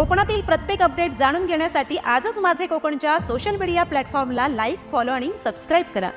कोकणातील प्रत्येक अपडेट जाणून घेण्यासाठी आजच माझे कोकणच्या सोशल मीडिया प्लॅटफॉर्मला लाईक फॉलो आणि सबस्क्राईब करा.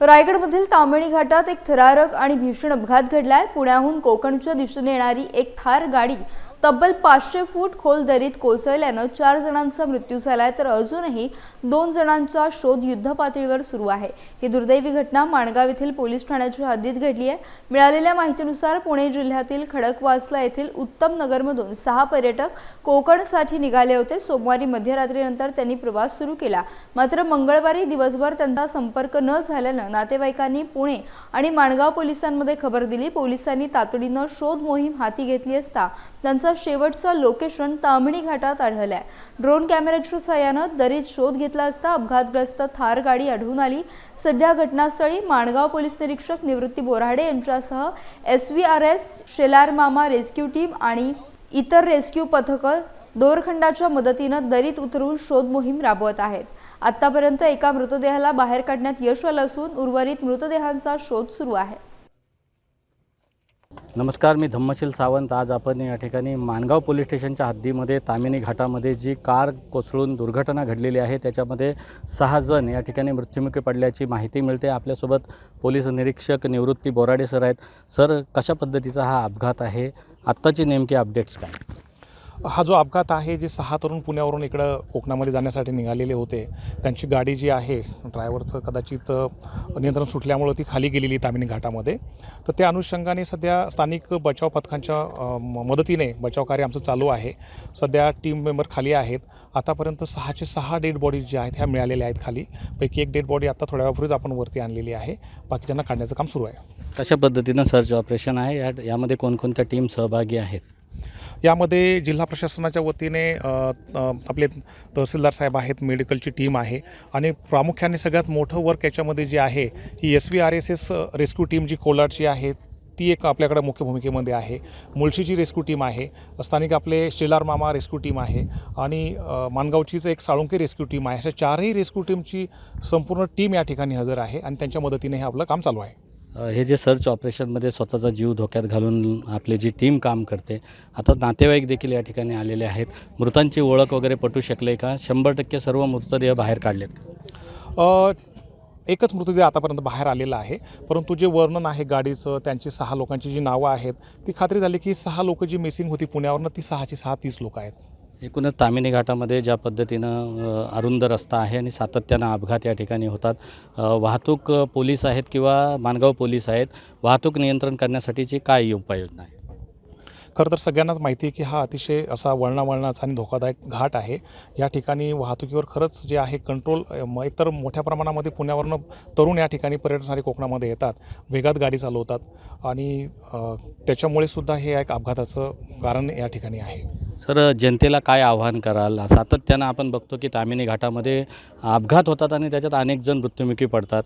रायगडमधील तांबणी घाटात एक थरारक आणि भीषण अपघात घडलाय. पुण्याहून कोकणच्या दिशेने येणारी एक थार गाडी तब्बल पाचशे फूट खोल दरीत कोसळल्यानं चार जणांचा मृत्यू झालाय तर अजूनही दोन जणांचा शोध युद्धपातळीवर सुरू आहे. ही दुर्दैवी घटना माणगाव येथील पोलीस ठाण्याच्या हद्दीत घडली आहे. मिळालेल्या माहितीनुसार पुणे जिल्ह्यातील खडकवासला येथील उत्तम नगरमधून सहा पर्यटक कोकणसाठी निघाले होते. सोमवारी मध्यरात्रीनंतर त्यांनी प्रवास सुरू केला. मात्र मंगळवारी दिवसभर त्यांचा संपर्क न झाल्यानं नातेवाईकांनी पुणे आणि माणगाव पोलिसांमध्ये खबर दिली. पोलिसांनी तातडीनं शोध मोहीम हाती घेतली असता त्यांचा शेवटचं लोकेशन तांबणी घाटात आढळलाय. ड्रोन कॅमेऱ्याच्या सहाय्यानं दरीत शोध घेतला असता अपघातग्रस्त थार गाडी आढळून आली. सध्या घटनास्थळी माणगाव पोलीस निरीक्षक निवृत्ती बोराडे यांच्यासह S V R S Shelar मामा रेस्क्यू टीम आणि इतर रेस्क्यू पथकं दोरखंडाच्या मदतीनं दरीत उतरून शोध मोहीम राबवत आहेत. आतापर्यंत एका मृतदेहाला बाहेर काढण्यात यश आलं असून उर्वरित मृतदेहांचा शोध सुरू आहे. नमस्कार मी धम्मशील सावंत. आज आपण या ठिकाणी मानगाव पोलीस स्टेशनच्या हद्दीमध्ये तामिनी घाटामध्ये जी कार कोसळून दुर्घटना घडलेली आहे त्याच्यामध्ये सहा जण या ठिकाणी मृत्युमुखी पडल्याची माहिती मिळते. आपल्यासोबत पोलीस निरीक्षक निवृत्ती बोराडे सर आहेत. सर कशा पद्धतीचा हा अपघात आहे? आत्ताची नेमकी अपडेट्स काय? हा जो अपघात आहे जे सहा तरुण पुण्यावरून इकडं कोकणामध्ये जाण्यासाठी निघालेले होते त्यांची गाडी जी आहे ड्रायव्हरचं कदाचित नियंत्रण सुटल्यामुळं ती खाली गेलेली तामिनी घाटामध्ये. तर त्या अनुषंगाने सध्या स्थानिक बचाव पथकांच्या म- मदतीने बचाव कार्य आमचं चालू आहे. सध्या टीम मेंबर खाली आहेत. आतापर्यंत सहाचे सहा डेड बॉडीज ज्या आहेत ह्या मिळालेल्या आहेत खाली. पैकी एक डेड बॉडी आता थोड्या वेळापूर्वीच आपण वरती आणलेली आहे. बाकीच्यांना काढण्याचं काम सुरू आहे. कशा पद्धतीनं सर्च ऑपरेशन आहे? या यामध्ये कोणकोणत्या टीम सहभागी आहेत? यामध्ये जिल्हा प्रशासनाच्या वतीने आपले तहसीलदार साहेब आहेत मेडिकलची टीम आहे आणि प्रामुख्याने सगळ्यात मोठं वर्क याच्यामध्ये जे आहे ही S V R S S rescue team जी कोलाडची आहे ती एक आपल्याकडे मुख्य भूमिकेमध्ये आहे. मुळशीची रेस्क्यू टीम आहे स्थानिक आपले शेलार मामा रेस्क्यू टीम आहे आणि माणगावचीच मानगावचीच एक साळुंके रेस्क्यू टीम आहे. अशा चारही रेस्क्यू टीमची संपूर्ण टीम या ठिकाणी हजर आहे आणि त्यांच्या मदतीने हे आपलं काम चालू आहे. हे जे सर्च ऑपरेशनमध्ये स्वतःचा जीव धोक्यात घालून आपली जी टीम काम करते आता नातेवाईक देखील या ठिकाणी आलेले आहेत. मृतांची ओळख वगैरे पटू शकले का? शंभर टक्के सर्व मृतदेह बाहेर काढलेत एकच मृतदेह आतापर्यंत बाहेर आलेला आहे. परंतु जे वर्णन आहे गाडीचं त्यांची सहा लोकांची जी नावं आहेत ती खात्री झाली की सहा लोकं जी मिसिंग होती पुण्यावरनं ती सहाची सहा तीस लोकं आहेत. एकूणच तामिनी घाटामध्ये ज्या पद्धतीनं अरुंद रस्ता आहे आणि सातत्यानं अपघात या ठिकाणी होतात वाहतूक पोलीस आहेत किंवा मानगाव पोलीस आहेत वाहतूक नियंत्रण करण्यासाठीची काय उपाययोजना आहे? खरं तर सगळ्यांनाच माहिती आहे की हा अतिशय असा वळणावळणाचा आणि धोकादायक घाट आहे. या ठिकाणी वाहतुकीवर खरंच जे आहे कंट्रोल एकतर मोठ्या प्रमाणामध्ये पुण्यावरनं तरुण या ठिकाणी पर्यटनासाठी कोकणामध्ये येतात वेगात गाडी चालवतात आणि त्याच्यामुळे सुद्धा हे एक अपघाताचं कारण या ठिकाणी आहे. सर जनतेला काय आव्हान कराल? सातत्यानं आपण बघतो की तामिनी घाटामध्ये अपघात होतात आणि त्याच्यात अनेक जण मृत्युमुखी पडतात.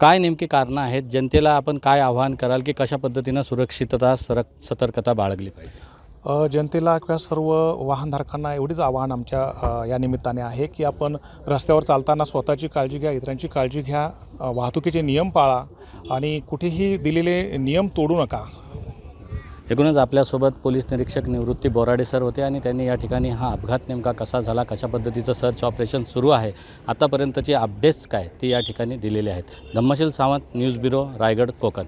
काय नेमकी कारणं आहेत? जनतेला आपण काय आव्हान कराल की कशा पद्धतीनं सुरक्षितता सरक सतर्कता बाळगली पाहिजे? जनतेला किंवा सर्व वाहनधारकांना एवढीच आव्हान आमच्या या निमित्ताने आहे की आपण रस्त्यावर चालताना स्वतःची काळजी घ्या इतरांची काळजी घ्या वाहतुकीचे नियम पाळा आणि कुठेही दिलेले नियम तोडू नका. एकूणच आपल्यासोबत पोलीस निरीक्षक निवृत्ती बोराडे सर होते आणि त्यांनी या ठिकाणी हा अपघात नेमका कसा झाला कशा पद्धतीचं सर्च ऑपरेशन सुरू आहे आतापर्यंतचे अपडेट्स काय ते या ठिकाणी दिलेले आहेत. Dhammasheel Sawant news bureau Raigad Konkan.